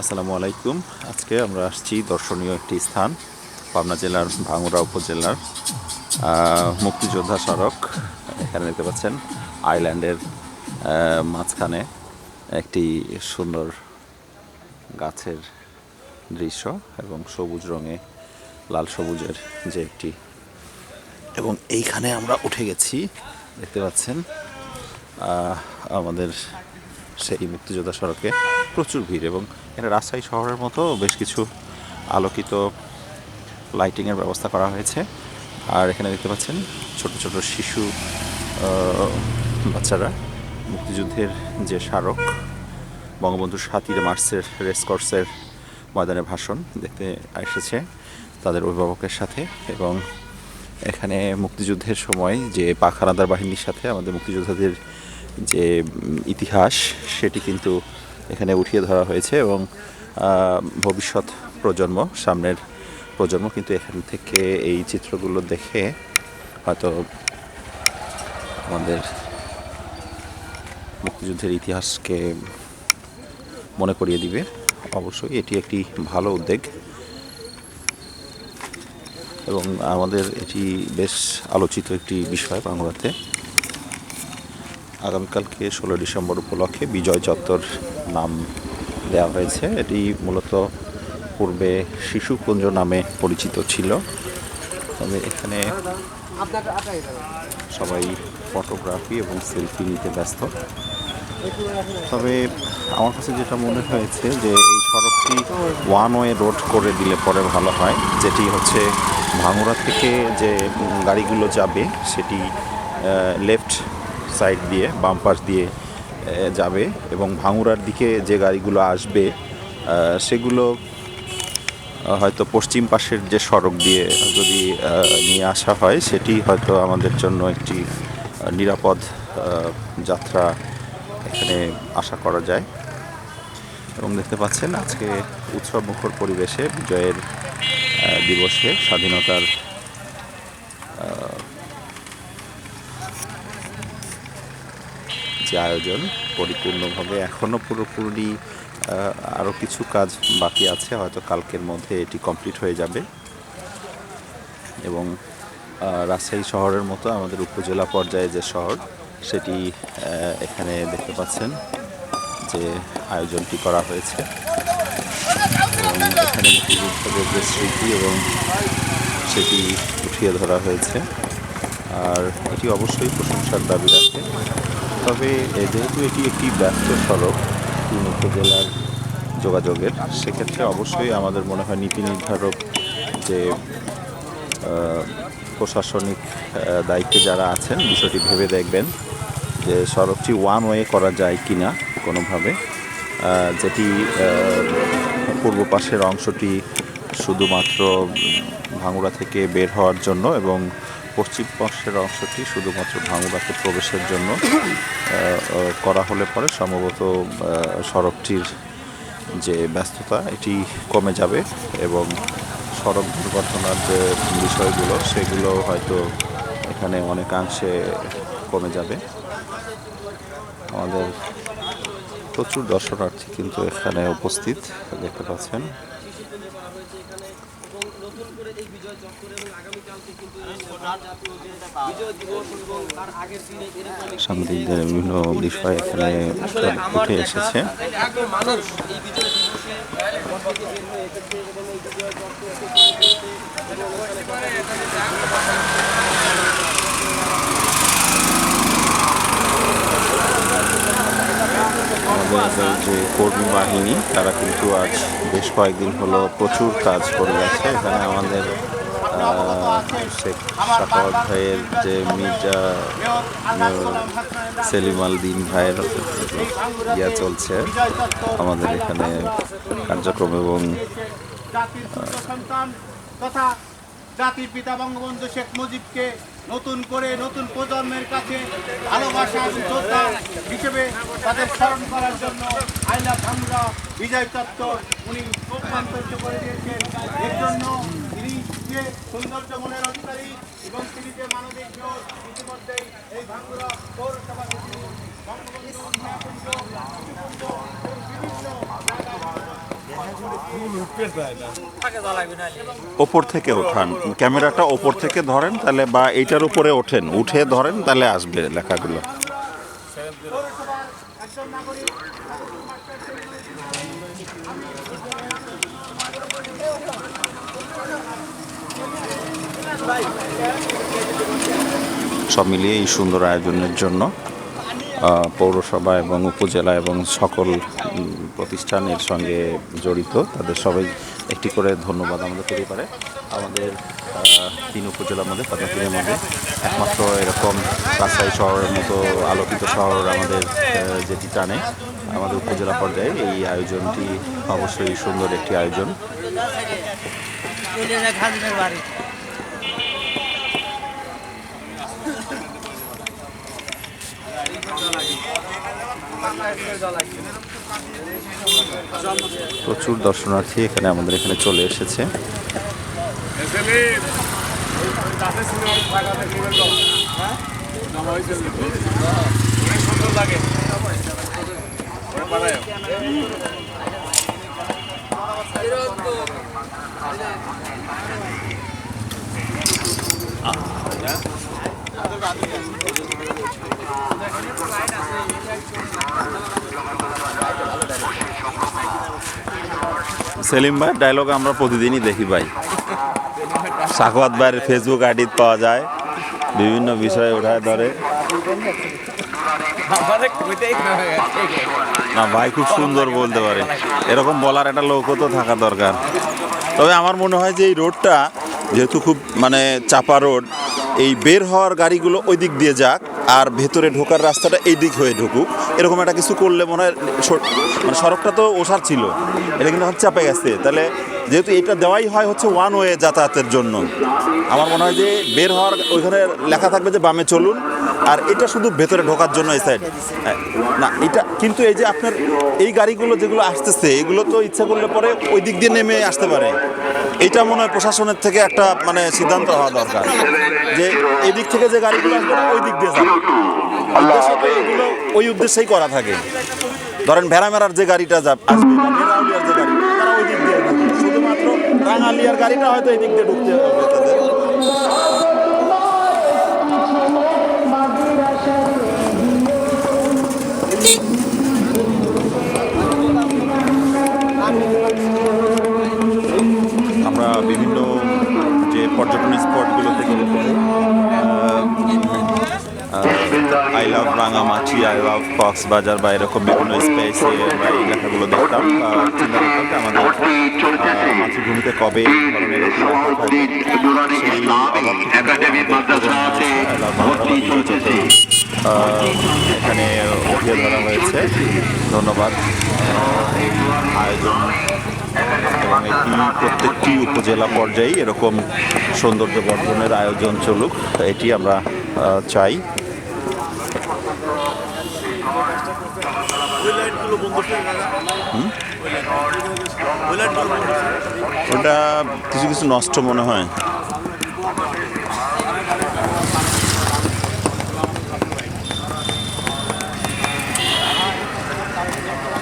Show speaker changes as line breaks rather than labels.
আসসালামু আলাইকুম। আজকে আমরা আসছি দর্শনীয় একটি স্থান, পাবনা জেলার ভাঙুরা উপজেলার মুক্তিযোদ্ধা সড়ক এখানে দেখতে পাচ্ছেন আইল্যান্ডের মাঝখানে একটি সুন্দর গাছের দৃশ্য এবং সবুজ রঙে, লাল সবুজের যে একটি এবং এইখানে আমরা উঠে গেছি, দেখতে পাচ্ছেন আমাদের সেই মুক্তিযোদ্ধা সড়কে প্রচুর ভিড় এবং এটা রাজশাহী শহরের মতো বেশ কিছু আলোকিত লাইটিংয়ের ব্যবস্থা করা হয়েছে। আর এখানে দেখতে পাচ্ছেন ছোট ছোট শিশু বাচ্চারা মুক্তিযুদ্ধের যে স্মারক বঙ্গবন্ধু সাতিরে মার্চের রেসকোর্সের ময়দানে ভাষণ দেখতে এসেছে তাদের অভিভাবকের সাথে এবং এখানে মুক্তিযুদ্ধের সময় যে পাক হানাদার বাহিনীর সাথে আমাদের মুক্তিযোদ্ধাদের যে ইতিহাস সেটি কিন্তু এখানে উঠিয়ে ধরা হয়েছে এবং ভবিষ্যৎ প্রজন্ম, সামনের প্রজন্ম কিন্তু এখান থেকে এই চিত্রগুলো দেখে হয়তো আমাদের মুক্তিযুদ্ধের ইতিহাসকে মনে করিয়ে দিবে। অবশ্যই এটি একটি ভালো উদ্যোগ এবং আমাদের এটি বেশ আলোচিত একটি বিষয় বাংলাতে। আগামীকালকে ষোলো ডিসেম্বর উপলক্ষে বিজয় চত্বর নাম দেওয়া হয়েছে। এটি মূলত পূর্বে শিশুকুঞ্জ নামে পরিচিত ছিল। তবে এখানে সবাই ফটোগ্রাফি এবং সেলফি নিতে ব্যস্ত। তবে আমার কাছে যেটা মনে হয়েছে যে এই সড়কটি ওয়ান ওয়ে রোড করে দিলে পরে ভালো হয়, যেটি হচ্ছে ভাঙুরা থেকে যে গাড়িগুলো যাবে সেটি লেফট সাইড দিয়ে, বাম পাশ দিয়ে যাবে এবং ভাঙুরার দিকে যে গাড়িগুলো আসবে সেগুলো হয়তো পশ্চিম পাশের যে সড়ক দিয়ে যদি নিয়ে আসা হয়, সেটি হয়তো আমাদের জন্য একটি নিরাপদ যাত্রা এখানে আশা করা যায়। এবং দেখতে পাচ্ছেন আজকে উৎসব মুখর পরিবেশে বিজয়ের দিবসে স্বাধীনতার যে আয়োজন পরিপূর্ণভাবে। এখনও পুরোপুরি আরও কিছু কাজ বাকি আছে, হয়তো কালকের মধ্যে এটি কমপ্লিট হয়ে যাবে। এবং রাজশাহী শহরের মতো আমাদের উপজেলা পর্যায়ে যে শহর, সেটি এখানে দেখতে পাচ্ছেন যে আয়োজনটি করা হয়েছে। এবং এখানে মুক্তিযোদ্ধাদের যে স্মৃতি এবং সেটি উঠিয়ে ধরা হয়েছে। আর এটি অবশ্যই প্রশংসার দাবি রাখে। তবে যেহেতু এটি একটি ব্যস্ত সড়ক উপজেলার যোগাযোগের, সেক্ষেত্রে অবশ্যই আমাদের মনে হয় নীতি নির্ধারক যে প্রশাসনিক দায়িত্বে যারা আছেন, বিষয়টি ভেবে দেখবেন যে সড়কটি ওয়ান ওয়ে করা যায় কি না কোনোভাবে যেটি পূর্ব পাশের অংশটি শুধুমাত্র ভাঙুড়া থেকে বের হওয়ার জন্য এবং পশ্চিম পাশের অংশটি শুধুমাত্র ভাঙুড়াতে প্রবেশের জন্য করা হলে পরে সম্ভবত সড়কটির যে ব্যস্ততা, এটি কমে যাবে এবং সড়ক দুর্ঘটনার যে বিষয়গুলো, সেগুলো হয়তো এখানে অনেকাংশে কমে যাবে। আমাদের প্রচুর দর্শনার্থী কিন্তু এখানে উপস্থিত, দেখতে পাচ্ছেন।
নতুন করে এই বিজয় চক্র এবং আগামীকালকে কিন্তু বিজয় দিবস এবং তার আগের দিনে এরকম
সাংবাদিকদের বিভিন্ন বিষয় এখানে উঠে এসেছে।
মানুষ এই বিজয় দিবসে হয়ে এবং এই বিজয়
যে কর্মী বাহিনী, তারা কিন্তু আজ বেশ কয়েকদিন হলো প্রচুর কাজ করে যাচ্ছে। এখানে আমাদের শেখ সাখাওয়াত ভাইয়ের যে মির্জা সেলিম আল দিন ভাইয়ের ইয়া চলছে আমাদের এখানে কার্যক্রম এবং,
জাতির সন্তান তথা জাতির পিতা বঙ্গবন্ধু শেখ মুজিবকে নতুন করে নতুন প্রজন্মের কাছে ভালোবাসা এবং শ্রদ্ধা হিসেবে তাদের স্মরণ করার জন্য আইলা ভাঙ্গুরা বিজয় চত্বর উনি রূপান্তরিত করে দিয়েছেন। এর জন্য তিনি যে সৌন্দর্য মনের অধিকারী এবং তিনি যে মানবিক বোধ ইতিমধ্যেই এই ভাঙ্গুরা পৌরসভা বিভিন্ন জায়গায়
ওপর থেকে ওঠান। ক্যামেরাটা ওপর থেকে ধরেন, তাহলে বা এইটার উপরে ওঠেন। উঠে ধরেন, তাহলে আসবে লেখাগুলো। সব মিলিয়ে এই সুন্দর আয়োজনের জন্য পৌরসভা এবং উপজেলা এবং সকল প্রতিষ্ঠানের সঙ্গে জড়িত। তাদের সবাই একটি করে ধন্যবাদ আমাদের পরিবারে। আমাদের তিন উপজেলার মধ্যে পাতাপুরের মধ্যে। একমাত্র এরকম রাজশাহী শহরের মতো আলোকিত শহর আমাদের যেটি টানে আমাদের উপজেলা পর্যায়ে। এই আয়োজনটি অবশ্যই সুন্দর একটি আয়োজন। প্রচুর দর্শনার্থী এখানে আমাদের এখানে চলে এসেছে। সেলিম ভাই ডায়লগ আমরা প্রতিদিনই দেখি ভাই। সাকওয়াত ভাইয়ের ফেসবুক আইডি পাওয়া যায়, বিভিন্ন বিষয়ে ওঠায় ধরে। না ভাই, খুব সুন্দর বলতে পারে। এরকম বলার একটা লোকও তো থাকা দরকার। তবে আমার মনে হয় যে এই রোডটা, যেহেতু খুব মানে চাপা রোড, এই বের হওয়ার গাড়িগুলো ওই দিক দিয়ে যাক। আর ভেতরে ঢোকার রাস্তাটা এই দিক হয়ে ঢুকুক। এরকম একটা কিছু করলে মনে হয় মানে সড়কটা তো ওষার ছিল। এটা কিন্তু এখন চাপে গেছে। তাহলে যেহেতু এটা দেওয়াই হয় হচ্ছে ওয়ান ওয়ে যাতায়াতের জন্য। আমার মনে হয় যে বের হওয়ার ওইখানে লেখা থাকবে যে বামে চলুন। আর এটা শুধু ভেতরে ঢোকার জন্য এই সাইড না, এটা কিন্তু এই যে আপনার এই গাড়িগুলো যেগুলো আসতেছে, এগুলো তো ইচ্ছা করলে পরে ওই দিক দিয়ে নেমে আসতে পারে। এটা মনে হয় প্রশাসনের থেকে একটা মানে সিদ্ধান্ত হওয়া দরকার যে এদিক থেকে যে গাড়িগুলো আসবে ওই দিক দিয়ে যাবে। ওই উদ্দেশ্যেই করা থাকে। ধরেন ভেড়ামেরার যে গাড়িটা যা আসবে ভেড়াউলিয়ার গাড়িটা হয়তো এই দিক দিয়ে ঢুকতে হবে তাদের আমরা I love Rangamati I love Cox's Bazar বা এরকম বিভিন্ন স্পেসে আমরা এই লেখাগুলো দেখতাম। চিন্তা করতাম আমাদের মাতৃভূমিতে কবে এখানে উঠিয়ে ধরা হয়েছে। ধন্যবাদ। আয়োজন এবং এটি প্রত্যেকটি উপজেলা পর্যায়ে এরকম সৌন্দর্য বর্ধনের আয়োজন চলুক। এটি আমরা চাই। ওটা কিছু কিছু নষ্ট মনে হয়।